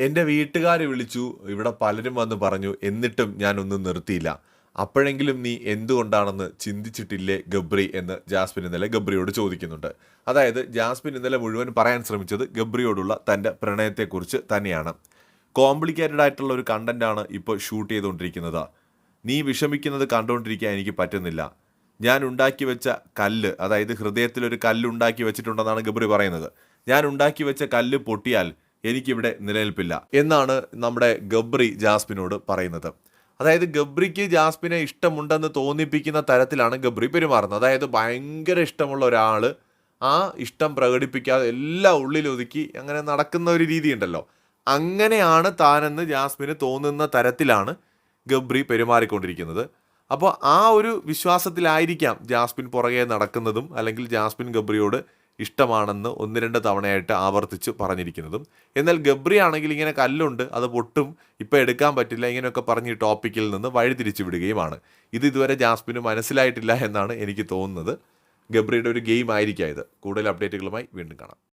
എന്റെ വീട്ടുകാർ വിളിച്ചു ഇവിടെ പലരും വന്ന് പറഞ്ഞു എന്നിട്ടും ഞാനൊന്നും നിർത്തിയില്ല. അപ്പോഴെങ്കിലും നീ എന്തുകൊണ്ടാണെന്ന് ചിന്തിച്ചിട്ടില്ലേ ഗബ്രി? എന്ന് ജാസ്മിൻ ഇന്നലെ ഗബ്രിയോട് ചോദിക്കുന്നുണ്ട്. അതായത് ജാസ്മിൻ ഇന്നലെ മുഴുവൻ പറയാൻ ശ്രമിച്ചത് ഗബ്രിയോടുള്ള തന്റെ പ്രണയത്തെക്കുറിച്ച് തന്നെയാണ്. കോംപ്ലിക്കേറ്റഡ് ആയിട്ടുള്ള ഒരു കണ്ടന്റാണ് ഇപ്പോൾ ഷൂട്ട് ചെയ്തുകൊണ്ടിരിക്കുന്നത്. നീ വിഷമിക്കുന്നത് കണ്ടുകൊണ്ടിരിക്കാൻ എനിക്ക് പറ്റുന്നില്ല. ഞാൻ ഉണ്ടാക്കി വെച്ച കല്ല് അതായത് ഹൃദയത്തിൽ ഒരു കല്ല് ഉണ്ടാക്കി വെച്ചിട്ടുണ്ടെന്നാണ് ഗബ്രി പറയുന്നത്. ഞാൻ ഉണ്ടാക്കി വെച്ച കല്ല് പൊട്ടിയാൽ എനിക്കിവിടെ നിലനിൽപ്പില്ല എന്നാണ് നമ്മുടെ ഗബ്രി ജാസ്മിനോട് പറയുന്നത്. അതായത് ഗബ്രിക്ക് ജാസ്മിനെ ഇഷ്ടമുണ്ടെന്ന് തോന്നിപ്പിക്കുന്ന തരത്തിലാണ് ഗബ്രി പെരുമാറുന്നത്. അതായത് ഭയങ്കര ഇഷ്ടമുള്ള ഒരാൾ ആ ഇഷ്ടം പ്രകടിപ്പിക്കാതെ എല്ലാം ഉള്ളിലൊതുക്കി അങ്ങനെ നടക്കുന്ന ഒരു രീതി ഉണ്ടല്ലോ അങ്ങനെയാണ് താനെന്ന് ജാസ്മിന് തോന്നുന്ന തരത്തിലാണ് ഗബ്രി പെരുമാറിക്കൊണ്ടിരിക്കുന്നത്. അപ്പോൾ ആ ഒരു വിശ്വാസത്തിലായിരിക്കാം ജാസ്മിൻ പുറകെ നടക്കുന്നതും അല്ലെങ്കിൽ ജാസ്മിൻ ഗബ്രിയോട് ഇഷ്ടമാണെന്ന് ഒന്ന് രണ്ട് തവണയായിട്ട് ആവർത്തിച്ച് പറഞ്ഞിരിക്കുന്നതും. എന്നാൽ ഗബ്രി ആണെങ്കിൽ ഇങ്ങനെ കല്ലുണ്ട് അത് പൊട്ടും ഇപ്പം എടുക്കാൻ പറ്റില്ല ഇങ്ങനെയൊക്കെ പറഞ്ഞ് ടോപ്പിക്കിൽ നിന്ന് വഴിതിരിച്ചു വിടുകയുമാണ്. ഇത് ഇതുവരെ ജാസ്മിന് മനസ്സിലായിട്ടില്ല എന്നാണ് എനിക്ക് തോന്നുന്നത്. ഗബ്രിയുടെ ഒരു ഗെയിം ആയിരിക്കാം ഇത്. കൂടുതൽ അപ്ഡേറ്റുകളുമായി വീണ്ടും കാണാം.